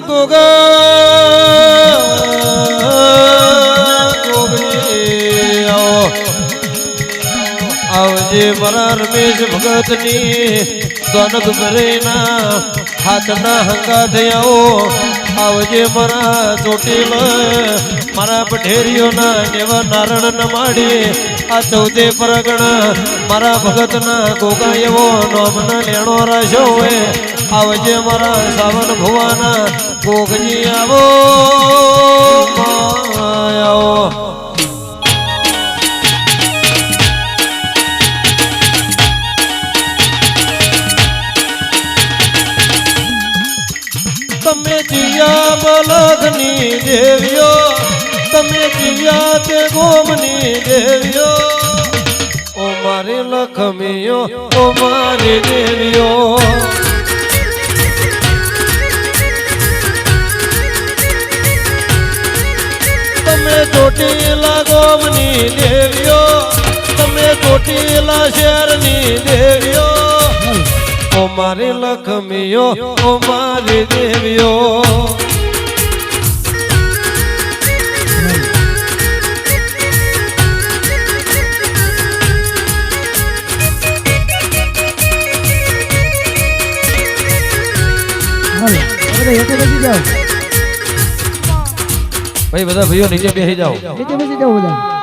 ગોગા ગોગડી આવો આવજે મારા રમેશ ભગતની દોનત ભરેના હાથના હંગા થયાઓ. આવજે મારા ચોટીલ મારા પઠેરીઓના નેવા નારણ ન માડી. આ ચૌદે પરગણ મારા ભગતના ગોગા એવો નોમના લેણો રાશો હોય. આવજે મારા સાવન ભુવાના ભોગજી આવો તમે જીયા બલગની દેવીઓ, તમે જીયા તે ગોમની દેવીઓ. ઓ મારી લખમીઓ, ઓ મારી દેવીઓ. ચોટીલા ગોમની દેવીઓ. તમે ચોટીલા શેરની દેવીઓ. ઓ મારી લખમીઓ ઓ મારી દેવીઓ. અરે એક બેસી જાઓ. ભાઈ બધા ભાઈઓ નીચે બેસી જાઓ. નીચે બેસી જાઓ બધા.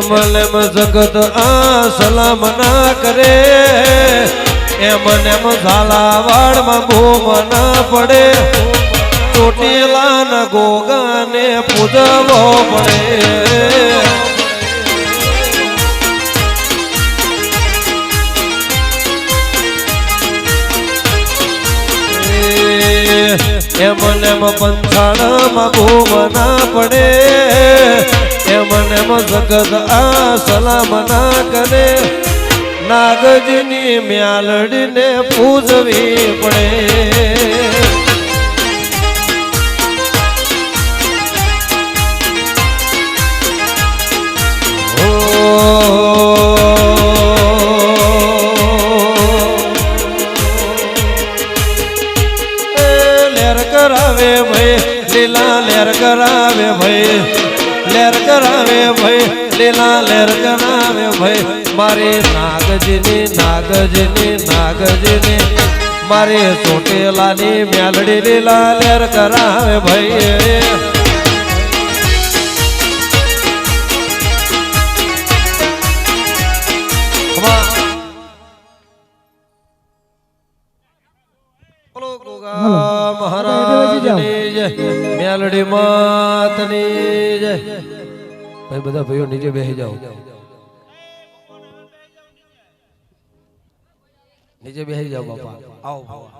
એમ જગત આ સલામ ના કરે. એમ ને એમ ઝાલાવાડમાં બૂમ ના પડે. ચોટીલા ન ગોગાને પૂજવો પડે. એમ ને પંથાળમાં બૂમ ના પડે. એમ મગત આ સલામ ના કરે. નાગજની મ્યાલડીને પૂજવી પડે. લેર કરાવે ભાઈ, લીલા લેર કરાવે ભાઈ. લેર કરાવે ભાઈ લીલા લેર કરાવે ભાઈ. મારી નાગજીની નાગજીની નાગજીની. મારી ચોટેલાની મ્યાલડી લીલા લેર કરાવે ભાઈ. મહારાજ જય. મેલડી માતની જય. ભાઈ બધા ભાઈઓ નીચે બેસી જાઓ. નીચે બેસી જાઓ બાપા. આવો.